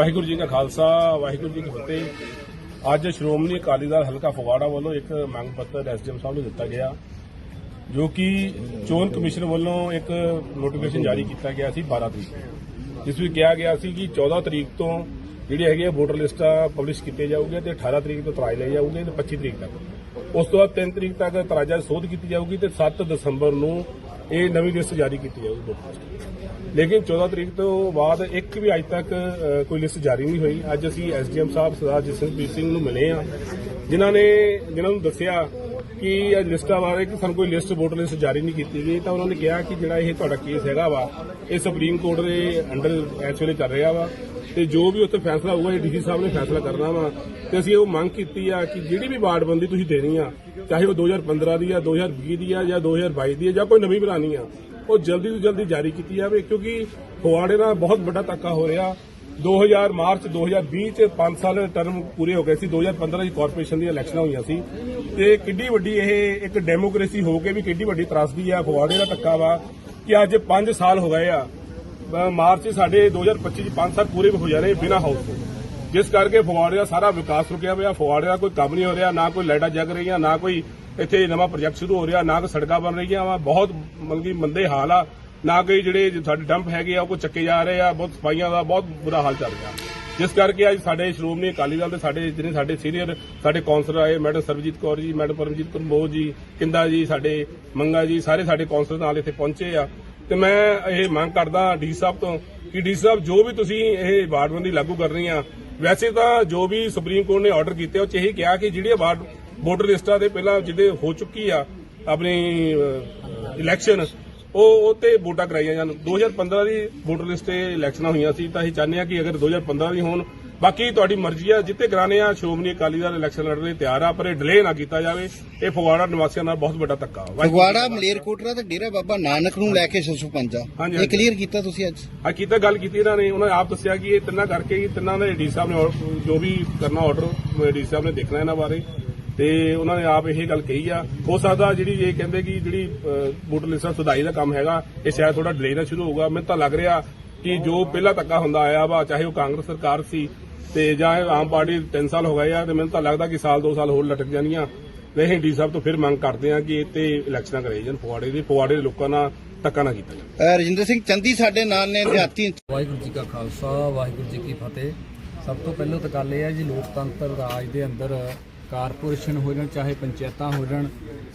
ਵਾਹਿਗੁਰੂ ਜੀ ਕਾ ਖਾਲਸਾ, ਵਾਹਿਗੁਰੂ ਜੀ ਕੀ ਫਤਿਹ। ਅੱਜ ਸ਼੍ਰੋਮਣੀ ਅਕਾਲੀ ਦਲ ਹਲਕਾ ਫਗਵਾੜਾ ਵੱਲੋਂ ਇੱਕ ਮੰਗ ਪੱਤਰ ਐਸਡੀਐਮ ਸਾਹਿਬ ਨੂੰ ਦਿੱਤਾ ਗਿਆ, ਜੋ ਕਿ ਚੋਣ ਕਮਿਸ਼ਨ ਵੱਲੋਂ ਇੱਕ ਨੋਟੀਫਿਕੇਸ਼ਨ ਜਾਰੀ ਕੀਤਾ ਗਿਆ ਸੀ 12 ਤਰੀਕ ਨੂੰ। ਜਿਸ ਵਿੱਚ ਕਿਹਾ ਗਿਆ ਸੀ ਕਿ 14 ਤਰੀਕ ਤੋਂ ਜਿਹੜੀ ਹੈਗੀ ਹੈ ਵੋਟਰ ਲਿਸਟਾਂ ਪਬਲਿਸ਼ ਕੀਤੇ ਜਾਊਗੇ ਤੇ 18 ਤਰੀਕ ਤੋਂ ਤਰਾਜ ਲਏ ਜਾਊਗੇ ਤੇ 25 ਤਰੀਕ ਤੱਕ। ਉਸ ਤੋਂ ਬਾਅਦ 3 ਤਰੀਕ ਤੱਕ ਤਰਾਜਾ ਦੀ ਸੋਧ ਕੀਤੀ ਜਾਊਗੀ ਤੇ 7 ਦਸੰਬਰ ਨੂੰ ਇਹ ਨਵੀਂ ਲਿਸਟ ਜਾਰੀ ਕੀਤੀ ਜਾਊਗੀ ਵੋਟਰ ਲਿਸਟ ਲੇਕਿਨ 14 ਤਰੀਕ ਤੋਂ ਬਾਅਦ ਇੱਕ ਵੀ ਅੱਜ ਤੱਕ ਕੋਈ ਲਿਸਟ ਜਾਰੀ ਨਹੀਂ ਹੋਈ। ਅੱਜ ਅਸੀਂ ਐਸਡੀਐਮ ਸਾਹਿਬ ਸਰਦਾਰ ਜਸਨਪ੍ਰੀਤ ਸਿੰਘ ਨੂੰ ਮਿਲੇ ਆ ਜਿਨ੍ਹਾਂ ਨੇ, ਜਿਨ੍ਹਾਂ ਨੂੰ ਦੱਸਿਆ ਕਿ ਇਹ ਲਿਸਟਾਂ ਬਾਰੇ ਕਿ ਸਾਨੂੰ ਕੋਈ ਲਿਸਟ, ਵੋਟਰ ਲਿਸਟ ਜਾਰੀ ਨਹੀਂ ਕੀਤੀ ਗਈ। ਤਾਂ ਉਹਨਾਂ ਨੇ ਕਿਹਾ ਕਿ ਜਿਹੜਾ ਇਹ ਤੁਹਾਡਾ ਕੇਸ ਹੈਗਾ ਵਾ, ਇਹ ਸੁਪਰੀਮ ਕੋਰਟ ਦੇ ਅੰਡਰ ਇਸ ਵੇਲੇ ਚੱਲ ਰਿਹਾ ਵਾ। ਤੇ ਜੋ ਵੀ ਉੱਥੇ ਫੈਸਲਾ ਹੋਊਗਾ, ਇਹ ਡੀਸੀ ਸਾਹਿਬ ਨੇ ਫੈਸਲਾ ਕਰਨਾ ਵਾ। ਤੇ ਅਸੀਂ ਉਹ ਮੰਗ ਕੀਤੀ ਆ ਕਿ ਜਿਹੜੀ ਵੀ ਵਾਰਡਬੰਦੀ ਤੁਸੀਂ ਦੇਣੀ ਆ, ਚਾਹੇ ਉਹ 2015 ਦੀ ਆ 2020 ਦੀ ਆ, ਜਾਂ 2022 ਦੀ ਆ, ਜਾਂ ਕੋਈ ਨਵੀਂ ਬਣਾਉਣੀ ਆ, ਉਹ ਜਲਦੀ ਤੋਂ ਜਲਦੀ ਜਾਰੀ ਕੀਤੀ ਜਾਵੇ, ਕਿਉਂਕਿ ਫਗਵਾੜੇ ਨਾਲ ਬਹੁਤ ਵੱਡਾ ਧੱਕਾ ਹੋ ਰਿਹਾ। 2000 ਮਾਰਚ 2020 ਚ 5 ਸਾਲ ਟਰਮ ਪੂਰੇ ਹੋ ਗਏ ਸੀ 2015 ਦੀ ਕਾਰਪੋਰੇਸ਼ਨ ਦੀਆਂ ਇਲੈਕਸ਼ਨਾਂ ਹੋਈਆਂ ਸੀ। ਤੇ ਕਿੱਡੀ ਵੱਡੀ ਇਹ ਇੱਕ ਡੈਮੋਕ੍ਰੇਸੀ ਹੋ ਕੇ ਵੀ ਕਿੱਡੀ ਵੱਡੀ ਤਰਾਸਦੀ ਆ, ਫਗਵਾੜੇ ਦਾ ਧੱਕਾ ਵਾ ਕਿ ਅੱਜ 5 ਸਾਲ ਹੋ ਗਏ ਆ। ਮਾਰਚ 'ਚ ਸਾਡੇ 2025 ਚ 5 ਸਾਲ ਪੂਰੇ ਹੋ ਜਾਣੇ ਬਿਨਾਂ ਹਾਊਸ ਤੋਂ। ਜਿਸ ਕਰਕੇ ਫਗਵਾੜੇ ਦਾ ਸਾਰਾ ਵਿਕਾਸ ਰੁਕਿਆ ਹੋਇਆ ਫਗਵਾੜੇ ਦਾ ਕੋਈ ਕੰਮ ਨਹੀਂ ਹੋ ਰਿਹਾ, ਨਾ ਕੋਈ ਲਾਈਟਾਂ ਜਗ ਰਹੀਆਂ, ਨਾ ਕੋਈ ਇੱਥੇ ਨਵਾਂ ਪ੍ਰੋਜੈਕਟ ਸ਼ੁਰੂ ਹੋ ਰਿਹਾ, ਨਾ ਕੋਈ ਸੜਕਾਂ ਬਣ ਰਹੀਆਂ ਵਾ। ਬਹੁਤ ਮਤਲਬ ਕਿ ਮੰਦੇ ਹਾਲ ਆ। ਨਾ ਕੋਈ ਜਿਹੜੇ ਸਾਡੇ ਡੰਪ ਹੈਗੇ ਆ, ਉਹ ਕੋ ਚੱਕੇ ਜਾ ਰਹੇ ਆ। ਬਹੁਤ ਸਫਾਈਆਂ ਦਾ ਬਹੁਤ ਬੁਰਾ ਹਾਲ ਚੱਲ ਰਿਹਾ। ਜਿਸ ਕਰਕੇ ਅੱਜ ਸਾਡੇ ਸ਼੍ਰੋਮਣੀ ਅਕਾਲੀ ਦਲ ਦੇ ਸਾਡੇ ਜਿਹੜੇ ਸਾਡੇ ਸੀਨੀਅਰ, ਸਾਡੇ ਕੌਂਸਲਰ ਆਏ, ਮੈਡਮ ਸਰਬਜੀਤ ਕੌਰ ਜੀ, ਮੈਡਮ ਪਰਮਜੀਤ ਕੰਬੋਜ ਜੀ, ਕਿੰਦਾ ਜੀ, ਸਾਡੇ ਮੰਗਾ ਜੀ, ਸਾਰੇ ਸਾਡੇ ਕੌਂਸਲਰ ਨਾਲ ਇੱਥੇ ਪਹੁੰਚੇ ਆ। ਤੇ ਮੈਂ ਇਹ ਮੰਗ ਕਰਦਾ ਡੀ ਸਾਹਿਬ ਤੋਂ ਕਿ ਡੀ ਸਾਹਿਬ, ਜੋ ਵੀ ਤੁਸੀਂ ਇਹ ਵਾਰਡਬੰਦੀ ਲਾਗੂ ਕਰ ਰਹੀ ਆ ਵੈਸੇ ਤਾਂ ਜੋ ਵੀ ਸੁਪਰੀਮ ਕੋਰਟ ਨੇ ਆਰਡਰ ਕੀਤੇ, ਉਹ ਚ ਇਹੀ ਕਿਹਾ ਕਿ ਜਿਹੜੇ ਵਾਰਡ ਵੋਟਰ ਲਿਸਟਾਂ ਦੇ ਪਹਿਲਾਂ ਜਿਹਦੇ ਹੋ ਚੁੱਕੀ ਆ ਆਪਣੀ ਇਲੈਕਸ਼ਨ ਉਹ ਉਹ ਤੇ ਵੋਟਾਂ ਕਰਾਈਆਂ ਜਾਣ। 2015 ਦੀ ਵੋਟਰ ਲਿਸਟ ਤੇ ਇਲੈਕਸ਼ਨਾਂ ਹੋਈਆਂ ਸੀ, ਤਾਂ ਅਸੀਂ ਚਾਹੁੰਦੇ ਹਾਂ ਕਿ ਅਗਰ 2015 ਦੀ ਹੋਣ ਬਾਕੀ ਤੁਹਾਡੀ ਮਰਜ਼ੀ ਆ ਜਿੱਤੇ ਕਰਾਣੇ ਆ ਸ਼੍ਰੋਮਣੀ ਅਕਾਲੀ ਦਲ ਇਲੈਕਸ਼ਨ ਲੜਨ ਲਈ ਤਿਆਰ ਆ ਪਰ ਇਹ ਡਿਲੇ ਨਾ ਕੀਤਾ ਜਾਵੇ। ਇਹ ਫਗਵਾੜਾ ਨਿਵਾਸੀਆਂ ਨਾਲ ਬਹੁਤ ਵੱਡਾ ਧੱਕਾ। ਫਗਵਾੜਾ ਮਲੇਰਕੋਟਰਾ ਤੇ ਡੇਰਾ ਬਾਬਾ ਨਾਨਕ ਨੂੰ ਲੈ ਕੇ 655 ਹਾਂਜੀ, ਇਹ। ਕਲੀਅਰ ਕੀਤਾ ਤੁਸੀਂ ਅੱਜ? ਆ ਕੀਤਾ ਗੱਲ ਕੀਤੀ ਇਹਨਾਂ ਨੇ। ਉਹਨਾਂ ਨੇ ਆਪ ਦੱਸਿਆ ਕਿ ਇਹ ਤਿੰਨਾਂ ਕਰਕੇ ਹੀ ਤਿੰਨਾਂ ਦੇ ਡੀ ਸਾਹਿਬ ਨੇ ਜੋ ਵੀ ਕਰਨਾ ਆਰਡਰ ਡੀ ਸਾਹਿਬ ਨੇ ਦੇਖਣਾ ਇਹਨਾਂ ਬਾਰੇ। ਤੇ ਉਹਨਾਂ ਨੇ ਆਪ ਇਹ ਗੱਲ ਕਹੀ ਆ। ਹੋ ਸਕਦਾ ਜਿਹੜੀ ਇਹ ਕਹਿੰਦੇ ਕਿ ਜਿਹੜੀ ਵੋਟਰ ਲਿਸਟ ਸੁਧਾਈ ਦਾ ਕੰਮ ਹੈਗਾ ਇਹ ਸ਼ਾਇਦ ਥੋੜਾ ਡਿਲੇ ਨਾਲ ਸ਼ੁਰੂ ਹੋਊਗਾ। ਮੈਨੂੰ ਤਾਂ ਲੱਗ ਰਿਹਾ ਕਿ ਜੋ ਪਹਿਲਾਂ ਧੱਕਾ ਹੁੰਦਾ ਆਇਆ ਵਾ ਚਾਹੇ ਉਹ ਕਾਂਗਰਸ ਸਰਕਾਰ ਸੀ ਤੇ ਜਾਂ ਆਮ ਪਾਰਟੀ 3 ਸਾਲ ਹੋ ਗਏ ਆ ਤੇ ਮੈਨੂੰ ਤਾਂ ਲੱਗਦਾ ਕਿ ਸਾਲ 2 ਸਾਲ ਹੋਰ ਲਟਕ ਜਾਣੀਆਂ। ਤੇ ਅਸੀਂ ਡੀ ਸਾਹਿਬ ਤੋਂ ਫਿਰ ਮੰਗ ਕਰਦੇ ਆ ਕਿ ਤੇ ਇਲੈਕਸ਼ਨਾਂ ਕਰਾਈ ਜਾਣ ਫਗਵਾੜੇ ਦੀ ਫਗਵਾੜੇ ਦੇ ਲੋਕਾਂ ਨਾਲ ਧੱਕਾ ਨਾ ਕੀਤਾ ਜਾਵੇ। ਰਜਿੰਦਰ ਸਿੰਘ ਚੰਦੀ ਸਾਡੇ ਨਾਲ ਨੇ ਦਿਹਾਤੀ ਵਾਹਿਗੁਰੂ ਜੀ ਕਾ ਖਾਲਸਾ ਵਾਹਿਗੁਰੂ ਜੀ ਕੀ ਫਤਿਹ। ਸਭ ਤੋਂ ਪਹਿਲਾਂ ਤਾਂ ਗੱਲ ਇਹ ਹੈ ਜੀ ਲੋਕਤੰਤਰ ਰਾਜ ਦੇ ਅੰਦਰ ਕਾਰਪੋਰੇਸ਼ਨ ਹੋ ਜਾਣ ਚਾਹੇ ਪੰਚਾਇਤਾਂ ਹੋ ਜਾਣ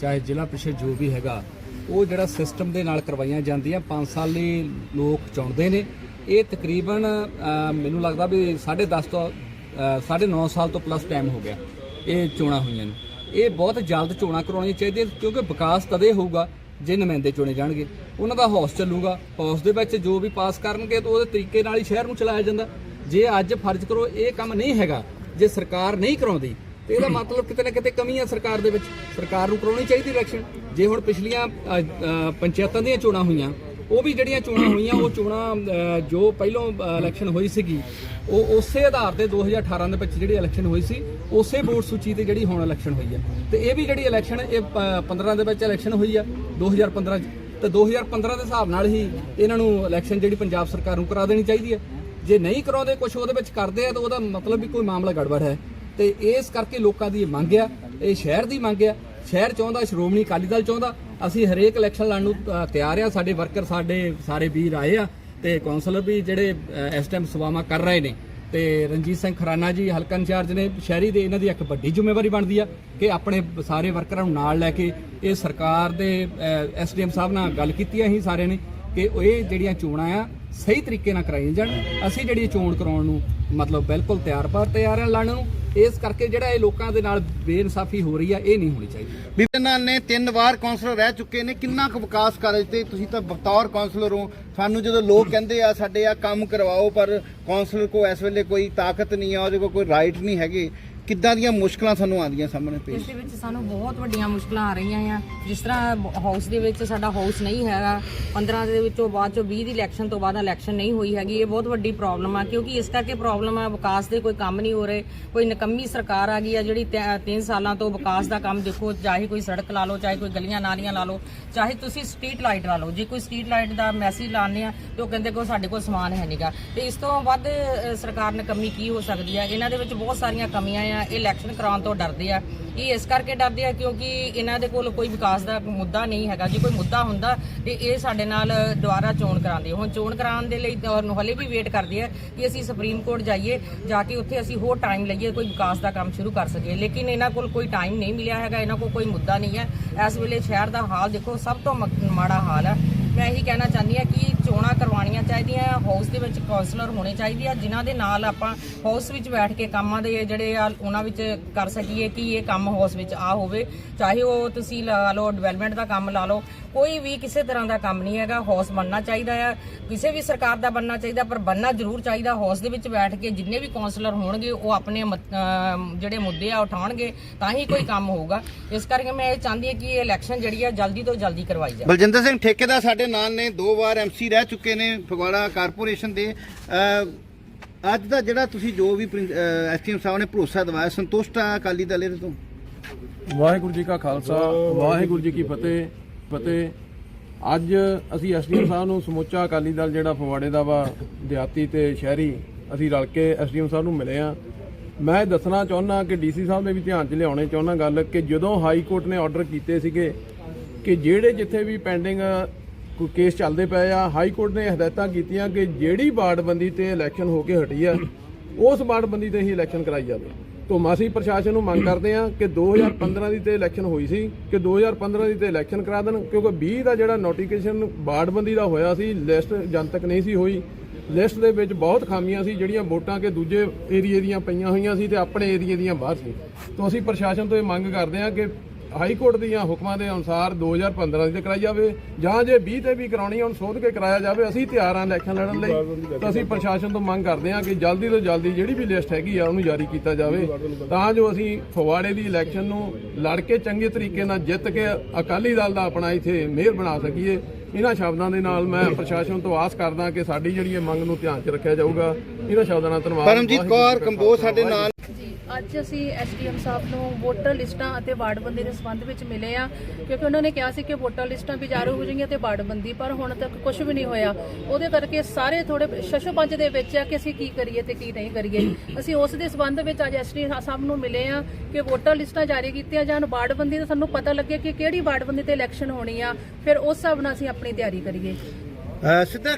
ਚਾਹੇ ਜ਼ਿਲ੍ਹਾ ਪ੍ਰੀਸ਼ਦ ਜੋ ਵੀ ਹੈਗਾ ਉਹ ਜਿਹੜਾ ਸਿਸਟਮ ਦੇ ਨਾਲ ਕਰਵਾਈਆਂ ਜਾਂਦੀਆਂ। 5 ਸਾਲ ਲਈ ਲੋਕ ਚੁਣਦੇ ਨੇ। ਇਹ ਤਕਰੀਬਨ ਮੈਨੂੰ ਲੱਗਦਾ ਵੀ 10.5 ਤੋਂ 9.5 ਸਾਲ ਤੋਂ ਪਲੱਸ ਟਾਈਮ ਹੋ ਗਿਆ ਇਹ ਚੋਣਾਂ ਹੋਈਆਂ ਨੇ। ਇਹ ਬਹੁਤ ਜਲਦ ਚੋਣਾਂ ਕਰਾਉਣੀਆਂ ਚਾਹੀਦੀਆਂ ਕਿਉਂਕਿ ਵਿਕਾਸ ਤਦੇ ਹੋਊਗਾ ਜੇ ਨੁਮਾਇੰਦੇ ਚੁਣੇ ਜਾਣਗੇ। ਉਹਨਾਂ ਦਾ ਹੌਸ ਚੱਲੂਗਾ। ਹੌਸ ਦੇ ਵਿੱਚ ਜੋ ਵੀ ਪਾਸ ਕਰਨਗੇ ਤਾਂ ਉਹਦੇ ਤਰੀਕੇ ਨਾਲ ਹੀ ਸ਼ਹਿਰ ਨੂੰ ਚਲਾਇਆ ਜਾਂਦਾ। ਜੇ ਅੱਜ ਫਰਜ਼ ਕਰੋ ਇਹ ਕੰਮ ਨਹੀਂ ਹੈਗਾ, ਜੇ ਸਰਕਾਰ ਨਹੀਂ ਕਰਾਉਂਦੀ, ਤੇ ਇਹਦਾ ਮਤਲਬ ਕਿਤੇ ਨਾ ਕਿਤੇ ਕਮੀ ਹੈ ਸਰਕਾਰ ਦੇ ਵਿੱਚ। ਸਰਕਾਰ ਨੂੰ ਕਰਾਉਣੀ ਚਾਹੀਦੀ ਇਲੈਕਸ਼ਨ ਜੇ ਹੁਣ ਪਿਛਲੀਆਂ ਪੰਚਾਇਤਾਂ ਦੀਆਂ ਚੋਣਾਂ ਹੋਈਆਂ, ਉਹ ਵੀ ਜਿਹੜੀਆਂ ਚੋਣਾਂ ਹੋਈਆਂ, ਉਹ ਚੋਣਾਂ ਜੋ ਪਹਿਲੋਂ ਇਲੈਕਸ਼ਨ ਹੋਈ ਸੀਗੀ, ਉਹ ਉਸੇ ਆਧਾਰ ਤੇ 2018 ਦੇ ਵਿੱਚ ਜਿਹੜੀ ਇਲੈਕਸ਼ਨ ਹੋਈ ਸੀ, ਉਸੇ ਵੋਟ ਸੂਚੀ ਤੇ ਜਿਹੜੀ ਹੁਣ ਇਲੈਕਸ਼ਨ ਹੋਈ ਹੈ। ਤੇ ਇਹ ਵੀ ਜਿਹੜੀ ਇਲੈਕਸ਼ਨ ਇਹ ਪ- 15 ਦੇ ਵਿੱਚ ਇਲੈਕਸ਼ਨ ਹੋਈ ਆ 2015 ਚ। ਤੇ 2015 ਦੇ ਹਿਸਾਬ ਨਾਲ ਹੀ ਇਹਨਾਂ ਨੂੰ ਇਲੈਕਸ਼ਨ ਜਿਹੜੀ ਪੰਜਾਬ ਸਰਕਾਰ ਨੂੰ ਕਰਾ ਦੇਣੀ ਚਾਹੀਦੀ ਹੈ। ਜੇ ਨਹੀਂ ਕਰਾਉਂਦੇ ਕੁਝ ਉਹਦੇ ਵਿੱਚ ਕਰਦੇ ਆ, ਤਾਂ ਉਹਦਾ ਮਤਲਬ ਵੀ ਕੋਈ ਮਾਮਲਾ ਗੜਬੜ ਹੈ। ਤੇ ਇਸ ਕਰਕੇ ਲੋਕਾਂ ਦੀ ਇਹ ਮੰਗ ਆ, ਇਹ ਸ਼ਹਿਰ ਦੀ ਮੰਗ ਆ ਸ਼ਹਿਰ ਚਾਹੁੰਦਾ ਸ਼੍ਰੋਮਣੀ ਅਕਾਲੀ ਦਲ ਚਾਹੁੰਦਾ ਅਸੀਂ ਹਰੇਕ ਇਲੈਕਸ਼ਨ ਲੜਨ ਨੂੰ ਅ, ਤਿਆਰ ਆ। ਸਾਡੇ ਵਰਕਰ ਸਾਡੇ ਸਾਰੇ ਵੀਰ ਆਏ ਆ ਤੇ ਕਾਉਂਸਲਰ ਵੀ ਜਿਹੜੇ ਅ, ਇਸ ਟਾਈਮ ਸੇਵਾਵਾਂ ਕਰ ਰਹੇ ਨੇ। ਤੇ ਰਣਜੀਤ ਸਿੰਘ ਖਰਾਨਾ ਜੀ ਹਲਕਾ ਇੰਚਾਰਜ ਨੇ ਸ਼ਹਿਰੀ ਦੇ ਇਹਨਾਂ ਦੀ ਇੱਕ ਵੱਡੀ ਜ਼ਿੰਮੇਵਾਰੀ ਬਣਦੀ ਆ ਕਿ ਆਪਣੇ ਸਾਰੇ ਵਰਕਰਾਂ ਨੂੰ ਨਾਲ ਲੈ ਕੇ ਇਹ ਸਰਕਾਰ ਦੇ ਐਸਡੀਐਮ ਸਾਹਿਬ ਨਾਲ ਗੱਲ ਕੀਤੀ ਆ ਅਸੀਂ ਸਾਰਿਆਂ ਨੇ। ਕਿ ਇਹ ਜਿਹੜੀਆਂ ਚੋਣਾਂ ਆ, ਸਹੀ ਤਰੀਕੇ ਨਾਲ ਕਰਾਈਆਂ ਜਾਣ। ਅਸੀਂ ਜਿਹੜੀ ਚੋਣ ਕਰਾਉਣ ਨੂੰ ਮਤਲਬ ਬਿਲਕੁਲ ਤਿਆਰ ਪਰ ਤਿਆਰ ਆ ਲੜਨ ਨੂੰ। ਇਸ ਕਰਕੇ ਜਿਹੜਾ ਇਹ ਲੋਕਾਂ ਦੇ ਨਾਲ ਬੇਇਨਸਾਫੀ ਹੋ ਰਹੀ ਆ, ਇਹ ਨਹੀਂ ਹੋਣੀ ਚਾਹੀਦੀ। ਬੀਬੀ ਨੇ ਤਿੰਨ ਵਾਰ ਕਾਉਂਸਲਰ ਰਹਿ ਚੁੱਕੇ ਨੇ। ਕਿੰਨਾ ਕੁ ਵਿਕਾਸ ਕਾਰਜ ਤੇ ਤੁਸੀਂ ਤਾਂ ਬਤੌਰ ਕਾਉਂਸਲਰ ਹੋ। ਸਾਨੂੰ ਜਦੋਂ ਲੋਕ ਕਹਿੰਦੇ ਆ, ਸਾਡੇ ਆ ਕੰਮ ਕਰਵਾਓ, ਪਰ ਕਾਉਂਸਲਰ ਕੋ ਇਸ ਵੇਲੇ ਕੋਈ ਤਾਕਤ ਨਹੀਂ ਆ, ਉਹਦੇ ਕੋਲ ਕੋਈ ਰਾਈਟ ਨਹੀਂ ਹੈਗੇ। ਕਿੱਦਾਂ ਦੀਆਂ ਮੁਸ਼ਕਲਾਂ ਸਾਨੂੰ ਆਉਂਦੀਆਂ ਸਾਹਮਣੇ ਇਸ ਪੇਸ਼ ਦੇ ਵਿੱਚ ਸਾਨੂੰ ਬਹੁਤ ਵੱਡੀਆਂ ਮੁਸ਼ਕਲਾਂ ਆ ਰਹੀਆਂ ਆ। ਜਿਸ ਤਰ੍ਹਾਂ ਹਾਊਸ ਦੇ ਵਿੱਚ ਸਾਡਾ ਹਾਊਸ ਨਹੀਂ ਹੈਗਾ 15 ਦੇ ਵਿੱਚੋਂ ਬਾਅਦ ਚੋਂ 20 ਦੀ ਇਲੈਕਸ਼ਨ ਤੋਂ ਬਾਅਦ ਇਲੈਕਸ਼ਨ ਨਹੀਂ ਹੋਈ ਹੈਗੀ। ਇਹ ਬਹੁਤ ਵੱਡੀ ਪ੍ਰੋਬਲਮ ਆ ਕਿਉਂਕਿ ਇਸ ਕਰਕੇ ਪ੍ਰੋਬਲਮ ਆ ਵਿਕਾਸ ਦੇ ਕੋਈ ਕੰਮ ਨਹੀਂ ਹੋ ਰਹੇ। ਕੋਈ ਨਕੰਮੀ ਸਰਕਾਰ ਆ ਗਈ ਆ ਜਿਹੜੀ 3 ਸਾਲਾਂ ਤੋਂ ਵਿਕਾਸ ਦਾ ਕੰਮ ਦੇਖੋ ਚਾਹੇ ਕੋਈ ਸੜਕ ਲਾ ਲਓ ਚਾਹੇ ਕੋਈ ਗਲੀਆਂ ਨਾਲੀਆਂ ਲਾ ਲਓ ਚਾਹੇ ਤੁਸੀਂ ਸਟਰੀਟ ਲਾਈਟ ਲਾ ਲਓ। ਜੇ ਕੋਈ ਸਟਰੀਟ ਲਾਈਟ ਦਾ ਮੈਸੇਜ ਲਾਉਂਦੇ ਆ ਤੇ ਉਹ ਕਹਿੰਦੇ ਕਿ ਸਾਡੇ ਕੋਲ ਸਮਾਨ ਹੈ ਨਹੀਂਗਾ ਤੇ ਇਸ ਤੋਂ ਵੱਧ ਅ, ਸਰਕਾਰ ਨਕੰਮੀ ਕੀ ਹੋ ਸਕਦੀ ਆ? ਇਹਨਾਂ ਦੇ ਵਿੱਚ ਬਹੁਤ ਸਾਰੀਆਂ ਕਮੀਆਂ ਆ। ਇਹ ਇਲੈਕਸ਼ਨ ਕਰਾਉਣ ਤੋਂ ਡਰਦੇ ਆ। ਇਹ ਇਸ ਕਰਕੇ ਡਰਦੇ ਆ ਕਿਉਂਕਿ ਇਹਨਾਂ ਦੇ ਕੋਲ ਕੋਈ ਵਿਕਾਸ ਦਾ ਮੁੱਦਾ ਨਹੀਂ ਹੈਗਾ। ਜੇ ਕੋਈ ਮੁੱਦਾ ਹੁੰਦਾ ਤੇ ਇਹ ਸਾਡੇ ਨਾਲ ਦੁਬਾਰਾ ਚੋਣ ਕਰਾਉਂਦੇ ਹੁਣ ਚੋਣ ਕਰਾਉਣ ਦੇ ਲਈ ਤਾਂ ਹਲੇ ਵੀ ਵੇਟ ਕਰਦੇ ਆ ਕਿ ਅਸੀਂ ਸੁਪਰੀਮ ਕੋਰਟ ਜਾਈਏ, ਜਾ ਕੇ ਉੱਥੇ ਅਸੀਂ ਹੋਰ ਟਾਈਮ ਲਈਏ, ਕੋਈ ਵਿਕਾਸ ਦਾ ਕੰਮ ਸ਼ੁਰੂ ਕਰ ਸਕੀਏ। ਲੇਕਿਨ ਇਹਨਾਂ ਕੋਲ ਕੋਈ ਟਾਈਮ ਨਹੀਂ ਮਿਲਿਆ ਹੈਗਾ, ਇਹਨਾਂ ਕੋਲ ਕੋਈ ਮੁੱਦਾ ਨਹੀਂ ਹੈ ਇਸ ਵੇਲੇ ਸ਼ਹਿਰ ਦਾ ਹਾਲ ਦੇਖੋ, ਸਭ ਤੋਂ ਮਾੜਾ ਹਾਲ ਹੈ ਮੈਂ ਇਹੀ ਕਹਿਣਾ ਚਾਹੁੰਦੀ ਹਾਂ ਕਿ ਚੋਣਾਂ ਕਰਵਾਉਣੀਆਂ ਚਾਹੀਦੀਆਂ ਹਾਊਸ ਦੇ ਵਿੱਚ ਕਾਉਂਸਲਰ ਹੋਣੇ ਚਾਹੀਦੇ ਆ, ਜਿਨ੍ਹਾਂ ਦੇ ਨਾਲ ਆਪਾਂ ਹਾਊਸ ਵਿੱਚ ਬੈਠ ਕੇ ਕੰਮਾਂ ਦੇ ਜਿਹੜੇ ਆ, ਉਹਨਾਂ ਵਿੱਚ ਕਰ ਸਕੀਏ ਕਿ ਇਹ ਕੰਮ ਹਾਊਸ ਵਿੱਚ ਆ ਹੋਵੇ। ਚਾਹੇ ਉਹ ਤੁਸੀਂ ਲਾ ਲਓ ਡਿਵੈਲਪਮੈਂਟ ਦਾ ਕੰਮ ਲਾ ਲਓ, ਕੋਈ ਵੀ ਕਿਸੇ ਤਰ੍ਹਾਂ ਦਾ ਕੰਮ ਨਹੀਂ ਹੈਗਾ ਹਾਊਸ ਬਣਨਾ ਚਾਹੀਦਾ ਆ। ਕਿਸੇ ਵੀ ਸਰਕਾਰ ਦਾ ਬਣਨਾ ਚਾਹੀਦਾ, ਪਰ ਬਣਨਾ ਜ਼ਰੂਰ ਚਾਹੀਦਾ ਹਾਊਸ ਦੇ ਵਿੱਚ ਬੈਠ ਕੇ ਜਿੰਨੇ ਵੀ ਕਾਉਂਸਲਰ ਹੋਣਗੇ, ਉਹ ਆਪਣੇ ਜਿਹੜੇ ਮੁੱਦੇ ਆ ਉਠਾਉਣਗੇ, ਤਾਂ ਹੀ ਕੋਈ ਕੰਮ ਹੋਊਗਾ। ਇਸ ਕਰਕੇ ਮੈਂ ਇਹ ਚਾਹੁੰਦੀ ਹਾਂ ਕਿ ਇਹ ਇਲੈਕਸ਼ਨ ਜਿਹੜੀ ਆ, ਜਲਦੀ ਤੋਂ ਜਲਦੀ ਕਰਵਾਈ ਜਾਵੇ। ਬਲਜਿੰਦਰ ਸਿੰਘ ਠੇਕੇਦਾਰ ਸਾਡੇ ਨਾਲ ਨੇ, ਦੋ ਵਾਰ ਐਮਸੀ ਰਹਿ ਚੁੱਕੇ ਨੇ ਫਗਵਾੜਾ ਕਾਰਪੋਰੇਸ਼ਨ ਦੇ ਅੱਜ ਦਾ ਜਿਹੜਾ ਤੁਸੀਂ ਜੋ ਵੀ ਐਸਟੀਐਮ ਸਾਹਿਬ ਨੇ ਭਰੋਸਾ ਦਿਵਾਇਆ, ਸੰਤੁਸ਼ਟ ਆ ਅਕਾਲੀ ਦਲ ਇਹਦੇ ਤੋਂ? ਵਾਹਿਗੁਰੂ ਜੀ ਕਾ ਖਾਲਸਾ, ਵਾਹਿਗੁਰੂ ਜੀ ਕੀ ਫਤਿਹ ਫਤਿਹ। ਅੱਜ ਅਸੀਂ ਐਸਡੀਐਮ ਸਾਹਿਬ ਨੂੰ ਸਮੁੱਚਾ ਅਕਾਲੀ ਦਲ ਜਿਹੜਾ ਫਗਵਾੜੇ ਦਾ ਵਾ, ਦਿਹਾਤੀ ਤੇ ਸ਼ਹਿਰੀ, ਅਸੀਂ ਰਲ ਕੇ ਐਸਡੀਐਮ ਸਾਹਿਬ ਨੂੰ ਮਿਲੇ ਆ। ਮੈਂ ਦੱਸਣਾ ਚਾਹੁੰਦਾ ਕਿ ਡੀਸੀ ਸਾਹਿਬ ਨੇ ਵੀ ਧਿਆਨ 'ਚ ਲਿਆਉਣੇ ਚਾਹੁੰਦਾ ਗੱਲ ਕਿ ਜਦੋਂ ਹਾਈ ਕੋਰਟ ਨੇ ਆਰਡਰ ਕੀਤੇ ਸੀਗੇ, ਕਿ ਜਿਹੜੇ ਜਿੱਥੇ ਵੀ ਪੈਂਡਿੰਗ ਕੋਈ ਕੇਸ ਚੱਲਦੇ ਪਏ ਆ ਹਾਈ ਕੋਰਟ ਨੇ ਹਦਾਇਤਾਂ ਕੀਤੀਆਂ ਕਿ ਜਿਹੜੀ ਵਾਰਡਬੰਦੀ ਤੇ ਇਲੈਕਸ਼ਨ ਹੋ ਕੇ ਹਟੀ ਆ, ਉਸ ਵਾਰਡਬੰਦੀ ਤੇ ਹੀ ਇਲੈਕਸ਼ਨ ਕਰਾਈ ਜਾਵੇ। ਤੋਂ ਅਸੀਂ ਪ੍ਰਸ਼ਾਸਨ ਨੂੰ ਮੰਗ ਕਰਦੇ ਆ ਕਿ 2015 ਦੀ ਤੇ ਇਲੈਕਸ਼ਨ ਹੋਈ ਸੀ, ਕਿ 2015 ਦੀ ਤੇ ਇਲੈਕਸ਼ਨ ਕਰਾ ਦੇਣ, ਕਿਉਂਕਿ 20 ਦਾ ਜਿਹੜਾ ਨੋਟੀਫਿਕੇਸ਼ਨ ਵਾਰਡਬੰਦੀ ਦਾ ਹੋਇਆ ਸੀ ਲਿਸਟ ਜਨਤਕ ਨਹੀਂ ਸੀ ਹੋਈ। ਲਿਸਟ ਦੇ ਵਿੱਚ ਬਹੁਤ ਖਾਮੀਆਂ ਸੀ, ਜਿਹੜੀਆਂ ਵੋਟਾਂ ਕਿ ਦੂਜੇ ਏਰੀਏ ਦੀਆਂ ਪਈਆਂ ਹੋਈਆਂ ਸੀ ਤੇ ਆਪਣੇ ਏਰੀਏ ਦੀਆਂ ਬਾਹਰ ਸੀ। ਤੋਂ ਅਸੀਂ ਪ੍ਰਸ਼ਾਸਨ ਤੋਂ ਇਹ ਮੰਗ ਕਰਦੇ ਆ ਕਿ ਹਾਈ ਕੋਰਟ ਦੀਆਂ ਹੁਕਮਾਂ ਦੇ ਅਨੁਸਾਰ 2015 ਦੀ ਤੇ ਕਰਾਈ ਜਾਵੇ ਜਾਂ ਜੇ 20 ਤੇ ਵੀ ਕਰਾਉਣੀ ਹੁਣ ਸੋਧ ਕੇ ਕਰਾਇਆ ਜਾਵੇ ਅਸੀਂ ਤਿਆਰ ਹਾਂ ਇਲੈਕਸ਼ਨ ਲੜਨ ਲਈ। ਤਾਂ ਅਸੀਂ ਪ੍ਰਸ਼ਾਸਨ ਤੋਂ ਮੰਗ ਕਰਦੇ ਹਾਂ ਕਿ ਜਲਦੀ ਤੋਂ ਜਲਦੀ ਜਿਹੜੀ ਵੀ ਲਿਸਟ ਹੈਗੀ ਆ ਉਹਨੂੰ ਜਾਰੀ ਕੀਤਾ ਜਾਵੇ। ਤਾਂ ਜੋ ਅਸੀਂ ਫਗਵਾੜੇ ਦੀ ਇਲੈਕਸ਼ਨ ਨੂੰ ਲੜ ਕੇ ਚੰਗੇ ਤਰੀਕੇ ਨਾਲ ਜਿੱਤ ਕੇ ਅਕਾਲੀ ਦਲ ਦਾ ਆਪਣਾ ਇੱਥੇ ਮੇਅਰ ਬਣਾ ਸਕੀਏ। ਇਹਨਾਂ ਸ਼ਬਦਾਂ ਦੇ ਨਾਲ ਮੈਂ ਪ੍ਰਸ਼ਾਸਨ ਤੋਂ ਆਸ ਕਰਦਾ ਕਿ ਸਾਡੀ ਜਿਹੜੀ ਇਹ ਮੰਗ ਨੂੰ ਧਿਆਨ 'ਚ ਰੱਖਿਆ ਜਾਊਗਾ। ਇਹਨਾਂ ਸ਼ਬਦਾਂ ਨਾਲ ਧੰਨਵਾਦ। ਪਰਮਜੀਤ ਕੌਰ ਕੰਬੋਜ ਸਾਡੇ ਨਾਲ। ਅੱਜ ਅਸੀਂ ਐਸਡੀਐਮ ਸਾਹਿਬ ਨੂੰ ਵੋਟਰ ਲਿਸਟਾਂ ਅਤੇ ਵਾਰਡਬੰਦੀ ਦੇ ਸੰਬੰਧ ਵਿੱਚ ਮਿਲੇ ਆ ਕਿਉਂਕਿ ਉਹਨਾਂ ਨੇ ਕਿਹਾ ਸੀ ਕਿ ਵੋਟਰ ਲਿਸਟਾਂ ਵੀ ਜਾਰੀ ਹੋ ਜਾਣਗੀਆਂ ਤੇ ਵਾਰਡਬੰਦੀ, ਪਰ ਹੁਣ ਤੱਕ ਕੁਝ ਵੀ ਨਹੀਂ ਹੋਇਆ। ਉਹਦੇ ਕਰਕੇ ਸਾਰੇ ਥੋੜੇ ਸ਼ਸ਼ੋ ਪੰਜ ਦੇ ਵਿੱਚ ਆ ਕਿ ਅਸੀਂ ਕੀ ਕਰੀਏ ਤੇ ਕੀ ਨਹੀਂ ਕਰੀਏ। ਅਸੀਂ ਉਸ ਦੇ ਸੰਬੰਧ ਵਿੱਚ ਅੱਜ ਐਸਡੀਐਮ ਸਾਹਿਬ ਨੂੰ ਮਿਲੇ ਆ ਕਿ ਵੋਟਰ ਲਿਸਟਾਂ ਜਾਰੀ ਕੀਤੀਆਂ ਜਾਣ। ਵਾਰਡਬੰਦੀ ਦਾ ਸਾਨੂੰ ਪਤਾ ਲੱਗੇ ਕਿ ਕਿਹੜੀ ਵਾਰਡਬੰਦੀ ਤੇ ਇਲੈਕਸ਼ਨ ਹੋਣੀ ਆ, ਫਿਰ ਉਸ ਹਿਸਾਬ ਨਾਲ ਅਸੀਂ ਆਪਣੀ ਤਿਆਰੀ ਕਰੀਏ। ਸਿੱਧਾ